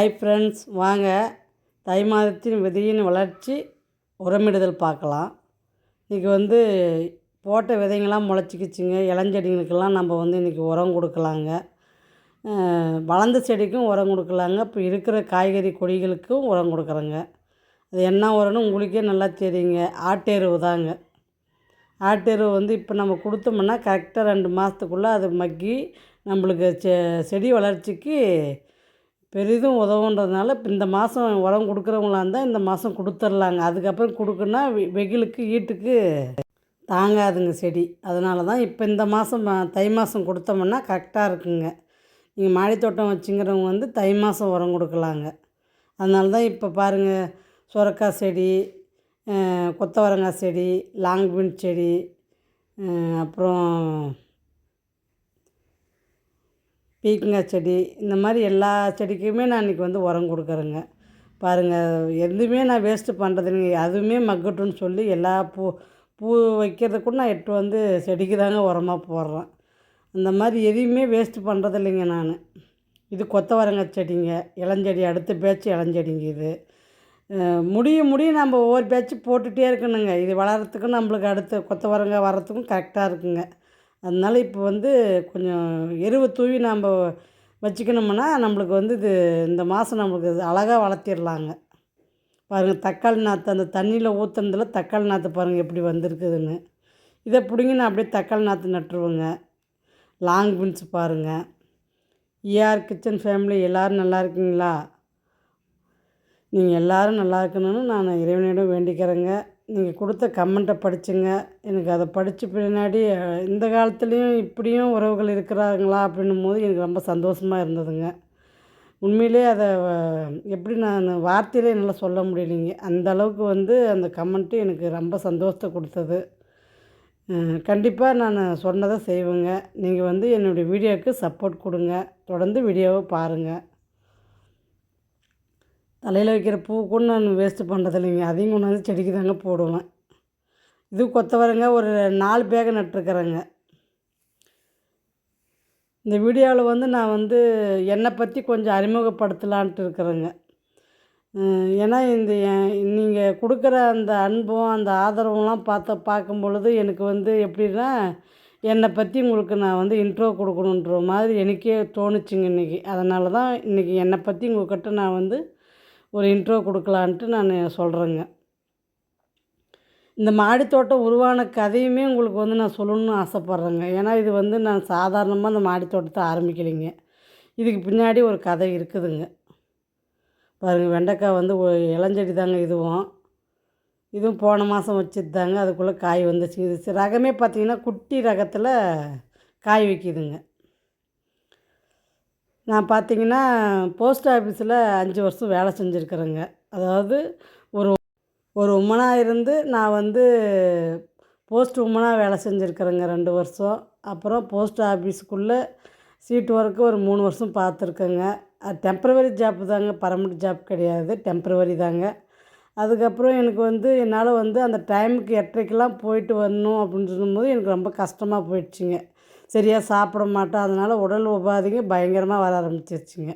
Hi friends வாங்க. தை மாதத்தின் விதையின் வளர்ச்சி உரமிடுதல் பார்க்கலாம். இன்றைக்கி வந்து போட்ட விதைங்கள்லாம் முளைச்சிக்கிச்சுங்க. இளஞ்செடிங்களுக்கெல்லாம் நம்ம வந்து இன்றைக்கி உரம் கொடுக்கலாங்க. வளர்ந்த செடிக்கும் உரம் கொடுக்கலாங்க. இப்போ இருக்கிற காய்கறி கொடிகளுக்கும் உரம் கொடுக்குறோங்க. அது என்ன உரம்னு உங்களுக்கே நல்லா தெரியுங்க. ஆட்டெருவு தாங்க. ஆட்டெருவு வந்து இப்போ நம்ம கொடுத்தோம்னா கரெக்டாக ரெண்டு மாதத்துக்குள்ளே அது மக்கி நம்மளுக்கு செ செடி வளர்ச்சிக்கு பெரிதும் உதவுன்றதுனால இப்போ இந்த மாதம் உரம் கொடுக்குறவங்களா இருந்தால் இந்த மாதம் கொடுத்துர்லாங்க. அதுக்கப்புறம் கொடுக்குன்னா வெ- வெயிலுக்கு ஈட்டுக்கு தாங்காதுங்க செடி. அதனால தான் இப்போ இந்த மாதம் தை மாதம் கொடுத்தோம்னா கரெக்டாக இருக்குங்க. நீங்கள் மாடித்தோட்டம் வச்சுங்கிறவங்க வந்து தை மாதம் உரம் கொடுக்கலாங்க. அதனால தான் இப்போ பாருங்கள் சுரக்காய் செடி கொத்தவரங்காய் செடி லாங் பீன் செடி அப்புறம் பீக்கங்காய் செடி இந்த மாதிரி எல்லா செடிக்குமே நான் இன்றைக்கி வந்து உரம் கொடுக்குறேங்க. பாருங்கள் எதுவுமே நான் வேஸ்ட்டு பண்ணுறது இல்லைங்க. அதுவுமே மக்கட்டும்னு சொல்லி எல்லா பூ பூ வைக்கிறது கூட நான் எட்டு வந்து செடிக்கு தாங்க உரமாக போடுறேன். அந்த மாதிரி எதையுமே வேஸ்ட்டு பண்ணுறது இல்லைங்க நான். இது கொத்தவரங்காய் செடிங்க. இளஞ்செடி அடுத்த பேச்சு இளஞ்செடிங்க இது. முடிய முடிய நம்ம ஒவ்வொரு பேச்சு போட்டுகிட்டே இருக்கணுங்க. இது வளர்கிறதுக்கும் நம்மளுக்கு அடுத்த கொத்தவரங்காய் வர்றதுக்கும் கரெக்டாக இருக்குங்க. அதனால இப்போ வந்து கொஞ்சம் எருவை தூவி நாம் வச்சுக்கணும்னா நம்மளுக்கு வந்து இது இந்த மாதம் நம்மளுக்கு இது அழகாக வளர்த்திடலாங்க. பாருங்கள் தக்காளி நாற்று அந்த தண்ணியில் ஊற்றுனதுல தக்காளி நாற்று பாருங்கள் எப்படி வந்திருக்குதுன்னு. இதை பிடுங்கி நான் அப்படியே தக்காளி நாற்று நட்டுருவேங்க. லாங் பீன்ஸ் பாருங்கள் ஏஆர் கிச்சன் ஃபேமிலி எல்லோரும் நல்லா இருக்கீங்களா? நீங்கள் எல்லோரும் நல்லா இருக்கணும்னு நான் இறைவனிடம் வேண்டிக்கிறேங்க. நீங்கள் கொடுத்த கமெண்ட்டை படிச்சுங்க. எனக்கு அதை படித்த பின்னாடி இந்த காலத்துலேயும் இப்படியும் உறவுகள் இருக்கிறாங்களா அப்படின்னும் போது எனக்கு ரொம்ப சந்தோஷமாக இருந்ததுங்க. உண்மையிலே அதை எப்படி நான் வார்த்தையில் என்னால் சொல்ல முடியலைங்க. அந்த அளவுக்கு வந்து அந்த கமெண்ட்டு எனக்கு ரொம்ப சந்தோஷத்தை கொடுத்தது. கண்டிப்பாக நான் சொன்னதை செய்வேங்க. நீங்கள் வந்து என்னுடைய வீடியோவுக்கு சப்போர்ட் கொடுங்க. தொடர்ந்து வீடியோவை பாருங்கள் தலையில் வைக்கிற பூ கூட நான் வேஸ்ட்டு பண்ணுறது இல்லைங்க. அதையும் கொண்டு வந்து செடிக்கு தாங்க போடுவேன். இது கொத்தவரங்க ஒரு நாலு பேக நட்டுருக்குறேங்க. இந்த வீடியோவில் வந்து நான் வந்து என்னை பற்றி கொஞ்சம் அறிமுகப்படுத்தலான்ட்டு இருக்கிறேங்க. ஏன்னா இந்த நீங்கள் கொடுக்குற அந்த அன்பும் அந்த ஆதரவுலாம் பார்த்த பார்க்கும் பொழுது எனக்கு வந்து எப்படின்னா என்னை பற்றி உங்களுக்கு நான் வந்து இன்ட்ரோ கொடுக்கணுன்ற மாதிரி எனக்கே தோணுச்சுங்க இன்றைக்கி அதனால தான் இன்றைக்கி என்னை பற்றி உங்கள்கிட்ட நான் வந்து ஒரு இன்ட்ரோ கொடுக்கலான்ட்டு நான் சொல்கிறேங்க இந்த மாடித்தோட்டம் உருவான கதையுமே உங்களுக்கு வந்து நான் சொல்லணும்னு ஆசைப்பட்றேங்க. ஏன்னா இது வந்து நான் சாதாரணமாக இந்த மாடித்தோட்டத்தை ஆரம்பிக்கலைங்க. இதுக்கு பின்னாடி ஒரு கதை இருக்குதுங்க. பாருங்கள் வெண்டைக்காய் வந்து இளஞ்செடி தாங்க இதுவும். இதுவும் போன மாதம் வச்சுட்டு தாங்க அதுக்குள்ளே காய் வந்துச்சு. இது ரகமே பார்த்திங்கன்னா குட்டி ரகத்தில் காய் வைக்கிதுங்க. நான் பார்த்தீங்கன்னா போஸ்ட் ஆஃபீஸில் அஞ்சு வருஷம் வேலை செஞ்சுருக்கிறேங்க. அதாவது ஒரு ஒரு உமனாக இருந்து நான் வந்து போஸ்ட் உமனாக வேலை செஞ்சுருக்கிறேங்க ரெண்டு வருஷம். அப்புறம் போஸ்ட் ஆஃபீஸுக்குள்ளே சீட் ஒர்க்கு ஒரு மூணு வருஷம் பார்த்துருக்கேங்க. அது டெம்ப்ரவரி ஜாப் தாங்க பர்மனெண்ட் ஜாப் கிடையாது டெம்ப்ரவரி தாங்க. அதுக்கப்புறம் எனக்கு வந்து என்னால் வந்து அந்த டைமுக்கு எட்டரைக்கெலாம் போயிட்டு வரணும் அப்படின்னு சொல்லும்போது எனக்கு ரொம்ப கஷ்டமாக போயிடுச்சுங்க. சரியாக சாப்பிட மாட்டேன். அதனால் உடல் உபாதைங்க பயங்கரமாக வர ஆரம்பிச்சிருச்சுங்க.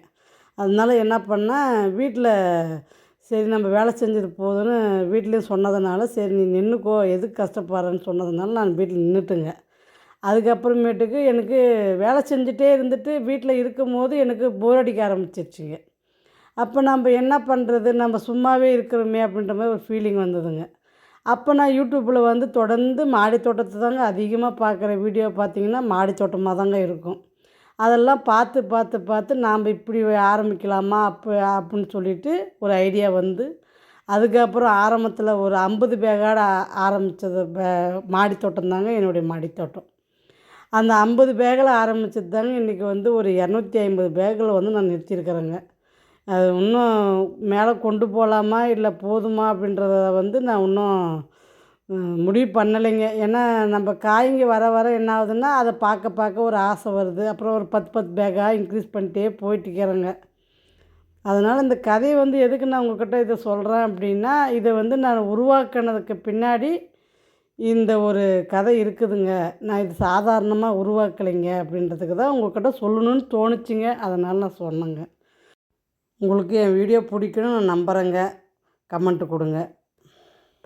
அதனால என்ன பண்ணேன் வீட்டில் சரி நம்ம வேலை செஞ்சது போதும்னு வீட்லேயும் சொன்னதுனால சரி நீ நின்றுக்கோ எதுக்கு கஷ்டப்படுறேன்னு சொன்னதுனால நான் வீட்டில் நின்றுட்டுங்க அதுக்கப்புறமேட்டுக்கு எனக்கு வேலை செஞ்சுட்டே இருந்துட்டு வீட்டில் இருக்கும்போது எனக்கு போர் அடிக்க ஆரம்பிச்சிருச்சுங்க. அப்போ நம்ம என்ன பண்ணுறது நம்ம சும்மாவே இருக்கிறோமே அப்படின்ற மாதிரி ஒரு ஃபீலிங் வந்ததுங்க. அப்போ நான் யூடியூப்பில் வந்து தொடர்ந்து மாடி தோட்டத்தை தாங்க அதிகமாக பார்க்குற வீடியோ பார்த்தீங்கன்னா மாடி தோட்டமாக தாங்க இருக்கும். அதெல்லாம் பார்த்து பார்த்து பார்த்து நாம் இப்படி ஆரம்பிக்கலாமா அப்போ அப்படின்னு சொல்லிட்டு ஒரு ஐடியா வந்து அதுக்கப்புறம் ஆரம்பத்தில் ஒரு ஐம்பது பேகாட ஆரம்பித்தது மாடி தோட்டம் தாங்க என்னுடைய மாடி தோட்டம். அந்த ஐம்பது பேக்கில் ஆரம்பிச்சது தாங்க இன்றைக்கி வந்து ஒரு இரநூத்தி ஐம்பது பேக்கில் வந்து நான் நிறுத்தியிருக்கிறேங்க. அது இன்னும் மேலே கொண்டு போகலாமா இல்லை போதுமா அப்படின்றத வந்து நான் இன்னும் முடிவு பண்ணலைங்க. ஏன்னா நம்ம காய்ங்க வர வர என்ன ஆகுதுன்னா அதை பார்க்க பார்க்க ஒரு ஆசை வருது. அப்புறம் ஒரு பத்து பத்து பேக்காக இன்க்ரீஸ் பண்ணிட்டே போயிட்டுருக்கிறேங்க அதனால் இந்த கதையை வந்து எதுக்கு நான் உங்கள்கிட்ட இதை சொல்கிறேன் அப்படின்னா இதை வந்து நான் உருவாக்கினதுக்கு பின்னாடி இந்த ஒரு கதை இருக்குதுங்க. நான் இது சாதாரணமாக உருவாக்கலைங்க அப்படின்றதுக்கு தான் உங்கள்கிட்ட சொல்லணும்னு தோணுச்சுங்க. அதனால் நான் சொன்னேங்க. உங்களுக்கு என் வீடியோ பிடிக்கும்னு நான் நம்புகிறேங்க கமெண்ட்டு கொடுங்க.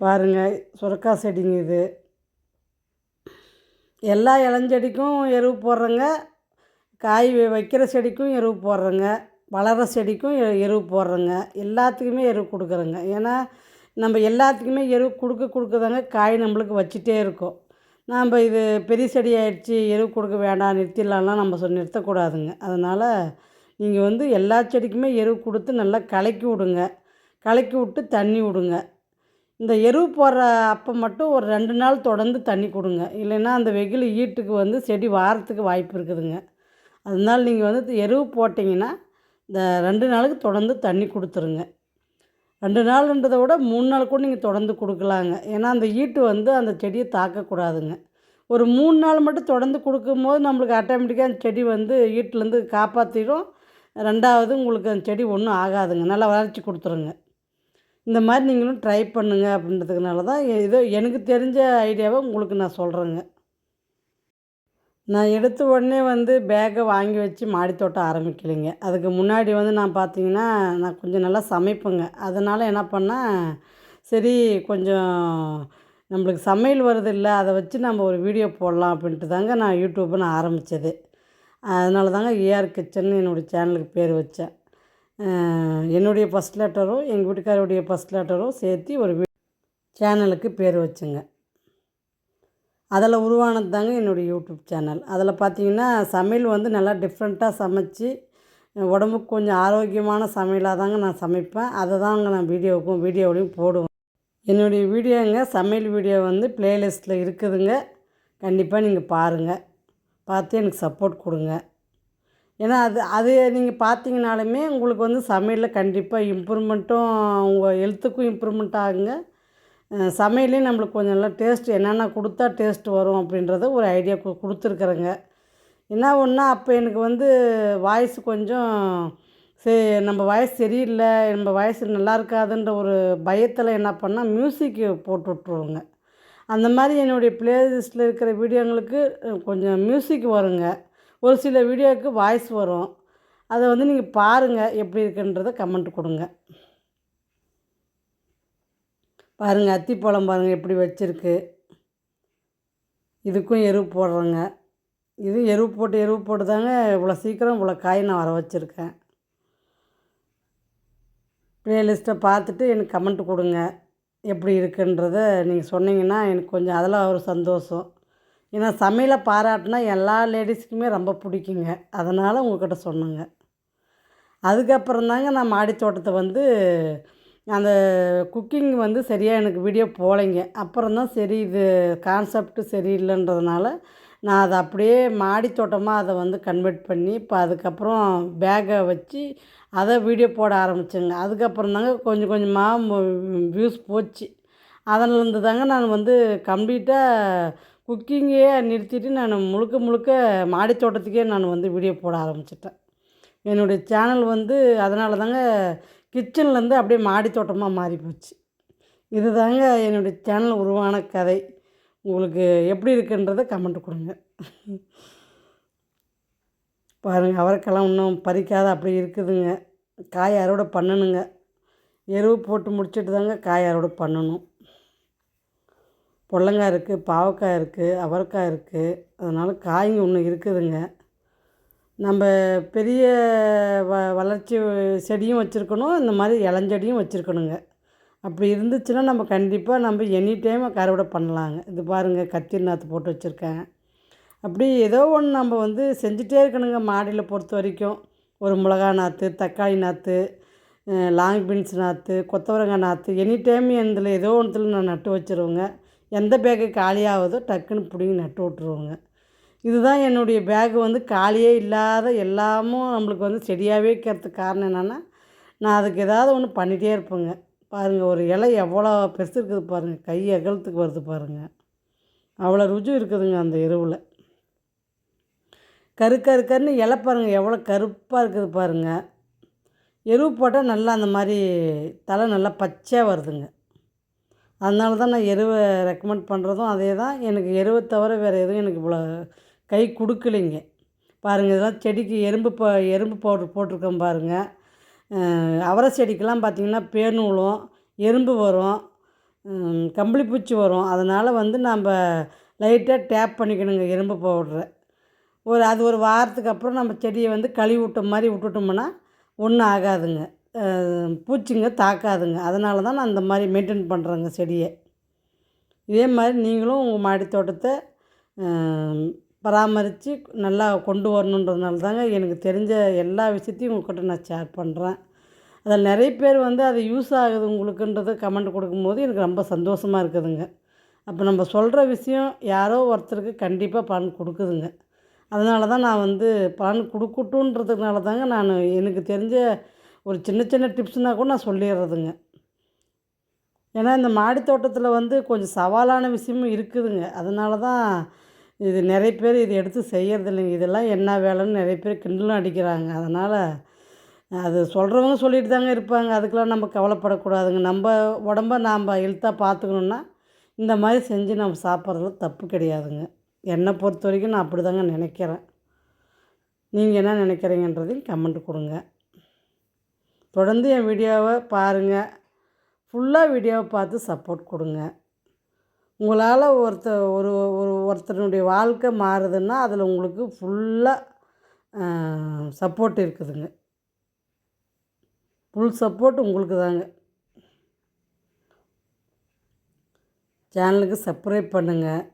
பாருங்கள் சுரக்கா செடிங்க இது. எல்லா இளஞ்செடிக்கும் எருவு போடுறேங்க. காய் வைக்கிற செடிக்கும் எருவு போடுறேங்க. வளர்கிற செடிக்கும் எருவு போடுறேங்க. எல்லாத்துக்குமே எருவு கொடுக்குறேங்க. ஏன்னா நம்ம எல்லாத்துக்குமே எருவு கொடுக்க கொடுக்குதாங்க காய் நம்மளுக்கு வச்சுட்டே இருக்கும். நாம் இது பெரிய செடி ஆயிடுச்சு எருவு கொடுக்க வேண்டாம் நிறுத்திடலாம்லாம் நம்ம சொல் நிறுத்தக்கூடாதுங்க. அதனால் நீங்கள் வந்து எல்லா செடிக்குமே எருவு கொடுத்து நல்லா கலக்கி விடுங்க. கலக்கி விட்டு தண்ணி விடுங்க. இந்த எருவு போடுற அப்போ மட்டும் ஒரு ரெண்டு நாள் தொடர்ந்து தண்ணி கொடுங்க. இல்லைன்னா அந்த வெயில் ஈட்டுக்கு வந்து செடி வாரத்துக்கு வாய்ப்பு இருக்குதுங்க. அதனால் நீங்கள் வந்து எருவு போட்டிங்கன்னா இந்த ரெண்டு நாளுக்கு தொடர்ந்து தண்ணி கொடுத்துருங்க. ரெண்டு நாள்ன்றதை விட மூணு நாள் கூட நீங்கள் தொடர்ந்து கொடுக்கலாங்க. ஏன்னா அந்த ஈட்டு வந்து அந்த செடியை தாக்கக்கூடாதுங்க. ஒரு மூணு நாள் மட்டும் தொடர்ந்து கொடுக்கும்போது நம்மளுக்கு ஆட்டோமேட்டிக்காக அந்த செடி வந்து ஈட்டிலேருந்து காப்பாற்றிடும் ரெண்டாவது உங்களுக்கு அந்த செடி ஒன்றும் ஆகாதுங்க. நல்லா வளர்ச்சி கொடுத்துருங்க. இந்த மாதிரி நீங்களும் ட்ரை பண்ணுங்க அப்படின்றதுனால தான் ஏதோ எனக்கு தெரிஞ்ச ஐடியாவை உங்களுக்கு நான் சொல்கிறேங்க நான் எடுத்த உடனே வந்து பேக்கை வாங்கி வச்சு மாடித்தோட்டம் ஆரம்பிக்கலைங்க. அதுக்கு முன்னாடி வந்து நான் பார்த்தீங்கன்னா நான் கொஞ்சம் நல்லா சமைப்பேங்க. அதனால் என்ன பண்ணேன் சரி கொஞ்சம் நம்மளுக்கு சமையல் வருது இல்லை அதை வச்சு நம்ம ஒரு வீடியோ போடலாம் அப்படின்ட்டு தாங்க நான் யூடியூப்பை நான் ஆரம்பித்தது அதனால தாங்க ஏஆர் கிச்சன் என்னுடைய சேனலுக்கு பேர் வச்சேன். என்னுடைய ஃபஸ்ட் லெட்டரும் எங்கள் வீட்டுக்காரருடைய ஃபஸ்ட் லெட்டரும் சேர்த்து ஒரு வீ சேனலுக்கு பேர் வச்சுங்க. அதில் உருவானது தாங்க என்னுடைய யூடியூப் சேனல் அதில் பார்த்தீங்கன்னா சமையல் வந்து நல்லா டிஃப்ரெண்ட்டாக சமைச்சு உடம்புக்கு கொஞ்சம் ஆரோக்கியமான சமையலாக தாங்க நான் சமைப்பேன். அதை தாங்க நான் வீடியோவுக்கும் வீடியோவிலையும் போடுவேன். என்னுடைய வீடியோங்க சமையல் வீடியோ வந்து ப்ளேலிஸ்ட்டில் இருக்குதுங்க. கண்டிப்பாக நீங்கள் பாருங்கள் பார்த்து எனக்கு சப்போர்ட் கொடுங்க. ஏன்னா அது அது நீங்கள் பார்த்தீங்கனாலுமே உங்களுக்கு வந்து சமையலில் கண்டிப்பாக இம்ப்ரூவ்மெண்ட்டும் உங்கள் ஹெல்த்துக்கும் இம்ப்ரூவ்மெண்ட் ஆகுங்க. அஹ் சமையல்லையும் நம்மளுக்கு கொஞ்சம் நல்லா டேஸ்ட் என்னென்ன கொடுத்தா டேஸ்ட் வரும் அப்படின்றத ஒரு ஐடியா கொடுத்துருக்குறேங்க. என்ன ஒன்றா அப்போ எனக்கு வந்து வாய்ஸ் கொஞ்சம் சே நம்ம வாய்ஸ் சரியில்லை நம்ம வாய்ஸ் நல்லா இருக்காதுன்ற ஒரு பயத்தில் என்ன பண்ணால் மியூசிக் போட்டு விட்ருவோங்க அந்த மாதிரி என்னுடைய ப்ளேலிஸ்ட்டில் இருக்கிற வீடியோங்களுக்கு கொஞ்சம் மியூசிக் வருங்க. ஒரு சில வீடியோவுக்கு வாய்ஸ் வரும். அதை வந்து நீங்கள் பாருங்கள் எப்படி இருக்குன்றதை கமெண்ட் கொடுங்க. பாருங்கள் அத்திப்பழம் பாருங்கள் எப்படி வச்சுருக்கு. இதுக்கும் எருவு போடுறேங்க. இது எருவு போட்டு எருவு போட்டு தாங்க இவ்வளோ சீக்கிரம் இவ்வளோ காய் நான் வர வச்சுருக்கேன். ப்ளேலிஸ்ட்டை பார்த்துட்டு எனக்கு கமெண்ட் கொடுங்க. எப்படி இருக்குன்றத நீங்கள் சொன்னீங்கன்னா எனக்கு கொஞ்சம் அதில் ஒரு சந்தோஷம். ஏன்னா சமையலை பாராட்டினா எல்லா லேடிஸுக்குமே ரொம்ப பிடிக்குங்க. அதனால் உங்கள்கிட்ட சொன்னேங்க. அதுக்கப்புறம் தாங்க நான் மாடி தோட்டத்தை வந்து அந்த குக்கிங் வந்து சரியாக எனக்கு வீடியோ போகலைங்க அப்புறம் தான் சரி இது கான்செப்ட் சரியில்லைன்றதுனால நான் அதை அப்படியே மாடித்தோட்டமாக அதை வந்து கன்வெர்ட் பண்ணி இப்போ அதுக்கப்புறம் பேக்கை வச்சு அதை வீடியோ போட ஆரம்பித்தேங்க அதுக்கப்புறம் தாங்க கொஞ்சம் கொஞ்சமாக வியூஸ் போச்சு. அதிலேருந்து தாங்க நான் வந்து கம்ப்ளீட்டாக குக்கிங்கே நிறுத்திட்டு நான் முழுக்க முழுக்க மாடி தோட்டத்துக்கே நான் வந்து வீடியோ போட ஆரம்பிச்சிட்டேன். என்னுடைய சேனல் வந்து அதனால தாங்க கிச்சன்லேருந்து அப்படியே மாடி தோட்டமாக மாறி போச்சு. இது தாங்க என்னுடைய சேனல் உருவான கதை. உங்களுக்கு எப்படி இருக்குன்றதை கமெண்ட் கொடுங்க. பாருங்கள் அவரைக்கெல்லாம் இன்னும் பறிக்காத அப்படி இருக்குதுங்க. காய் அறுவடை பண்ணணுங்க. எருவு போட்டு முடிச்சுட்டு தாங்க காய் அறுவடை பண்ணணும். பொடலங்காய் இருக்குது பாவக்காய் இருக்குது அவரைக்காய் இருக்குது அதனால் காய்ங்க ஒன்று இருக்குதுங்க. நம்ம பெரிய வ வளர்ச்சி செடியும் வச்சுருக்கணும் இந்த மாதிரி இளஞ்செடியும் வச்சுருக்கணுங்க. அப்படி இருந்துச்சுன்னா நம்ம கண்டிப்பாக நம்ம எனி டைம் அறுவடை பண்ணலாங்க. இது பாருங்கள் கத்திரி நாற்று போட்டு வச்சுருக்கேன். அப்படி ஏதோ ஒன்று நம்ம வந்து செஞ்சுட்டே இருக்கணுங்க மாடியில் பொறுத்த வரைக்கும். ஒரு மிளகா நாற்று தக்காளி நாற்று லாங் பீன்ஸ் நாற்று கொத்தவரங்காய் நாற்று எனி டைம் இதில் ஏதோ ஒன்றுத்தில் நான் நட்டு வச்சுருவேங்க. எந்த பேக்கு காலியாகுதோ டக்குன்னு பிடிங்கி நட்டு விட்ருவோங்க இதுதான் என்னுடைய பேக்கு வந்து காலியே இல்லாத எல்லாமும் நம்மளுக்கு வந்து செடியாகவே இருக்கிறதுக்கு காரணம் என்னென்னா நான் அதுக்கு ஏதாவது ஒன்று பண்ணிகிட்டே இருப்பேங்க. பாருங்கள் ஒரு இலை எவ்வளோ பெருசு இருக்குது பாருங்கள் கை அகலத்துக்கு வருது பாருங்கள் அவ்வளோ ருசி இருக்குதுங்க அந்த எருவில். கரு கரு கருன்னு இலை பாருங்கள் எவ்வளோ கருப்பாக இருக்குது பாருங்கள் எருவு போட்டால் நல்லா அந்த மாதிரி தலை நல்லா பச்சையாக வருதுங்க. அதனால தான் நான் எருவை ரெக்கமெண்ட் பண்ணுறதும் அதே தான். எனக்கு எருவை தவிர வேறு எதுவும் எனக்கு இவ்வளோ கை கொடுக்கலைங்க. பாருங்கள் இதெல்லாம் செடிக்கு எறும்பு ப எறும்பு பவுட்ரு போட்டிருக்கேன் பாருங்கள் அவரை செடிக்கெல்லாம் பார்த்திங்கன்னா பேன் விழும் எறும்பு வரும் கம்பளி கம்பளிப்பூச்சி வரும். அதனால் வந்து நம்ம லைட்டாக டேப் பண்ணிக்கணுங்க எறும்பு பவுட்ரை. ஒரு அது ஒரு வாரத்துக்கு அப்புறம் நம்ம செடியை வந்து கழுவி விட்ட மாதிரி விட்டுட்டோம்னா ஒன்றும் ஆகாதுங்க. பூச்சிங்க தாக்காதுங்க. அதனால தான் நான் அந்த மாதிரி மெயின்டைன் பண்ணுறேங்க செடியை. இதே மாதிரி நீங்களும் உங்கள் மாடி தோட்டத்தை பராமரித்து நல்லா கொண்டு வரணுன்றதுனால தாங்க எனக்கு தெரிஞ்ச எல்லா விஷயத்தையும் உங்கள்கிட்ட நான் ஷேர் பண்ணுறேன் அதில் நிறைய பேர் வந்து அது யூஸ் ஆகுது உங்களுக்குன்றது கமெண்ட் கொடுக்கும்போது எனக்கு ரொம்ப சந்தோஷமாக இருக்குதுங்க. அப்போ நம்ம சொல்கிற விஷயம் யாரோ ஒருத்தருக்கு கண்டிப்பாக பலன் கொடுக்குதுங்க. அதனால தான் நான் வந்து பலன் கொடுக்கட்டுன்றதுனால தாங்க நான் எனக்கு தெரிஞ்ச ஒரு சின்ன சின்ன டிப்ஸ்னால் கூட நான் சொல்லிடுறதுங்க. ஏன்னா இந்த மாடி தோட்டத்தில் வந்து கொஞ்சம் சவாலான விஷயமும் இருக்குதுங்க. அதனால தான் இது நிறைய பேர் இது எடுத்து செய்கிறதில்லைங்க இல்லைங்க இதெல்லாம் என்ன வேலைன்னு நிறைய பேர் கிண்டலும் அடிக்கிறாங்க. அதனால் அது சொல்கிறவங்க சொல்லிட்டு தாங்க இருப்பாங்க. அதுக்கெலாம் நம்ம கவலைப்படக்கூடாதுங்க. நம்ம உடம்ப நாம் ஹெல்த்தாக பார்த்துக்கணுன்னா இந்த மாதிரி செஞ்சு நம்ம சாப்பிட்றதுல தப்பு கிடையாதுங்க. என்னை பொறுத்த வரைக்கும் நான் அப்படி தாங்க நினைக்கிறேன். நீங்கள் என்ன நினைக்கிறீங்கன்றதையும் கமெண்ட் கொடுங்க. தொடர்ந்து என் வீடியோவை பாருங்கள் ஃபுல்லாக வீடியோவை பார்த்து சப்போர்ட் கொடுங்க. உங்களால் ஒருத்தர் ஒரு ஒரு ஒருத்தருடைய வாழ்க்கை மாறுதுன்னா அதில் உங்களுக்கு ஃபுல்லாக சப்போர்ட் இருக்குதுங்க. ஃபுல் சப்போர்ட் உங்களுக்கு தாங்க. சேனலுக்கு சப்ஸ்கிரைப் பண்ணுங்கள்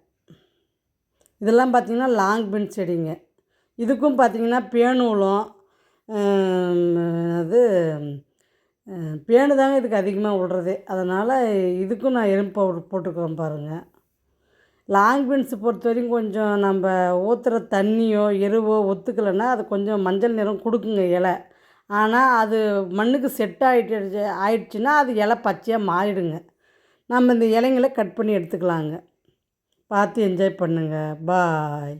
இதெல்லாம் பார்த்திங்கன்னா லாங் பின் செடிங்க. இதுக்கும் பார்த்திங்கன்னா பேனூலும் அது பேனு தாங்க இதுக்கு அதிகமாக விடுறதே. அதனால் இதுக்கும் நான் எறும்பு பவுடர் போட்டுக்கிறேன் பாருங்கள் லாங் பீன்ஸ் பொறுத்த வரைக்கும் கொஞ்சம் நம்ம ஊற்றுற தண்ணியோ எருவோ ஒத்துக்கலைன்னா அது கொஞ்சம் மஞ்சள் நிறம் கொடுக்குங்க இலை. ஆனால் அது மண்ணுக்கு செட் ஆகிட்டு ஆயிடுச்சுன்னா அது இலை பச்சையாக மாறிடுங்க. நம்ம இந்த இலைங்களை கட் பண்ணி எடுத்துக்கலாங்க. பார்த்து என்ஜாய் பண்ணுங்கள் பாய்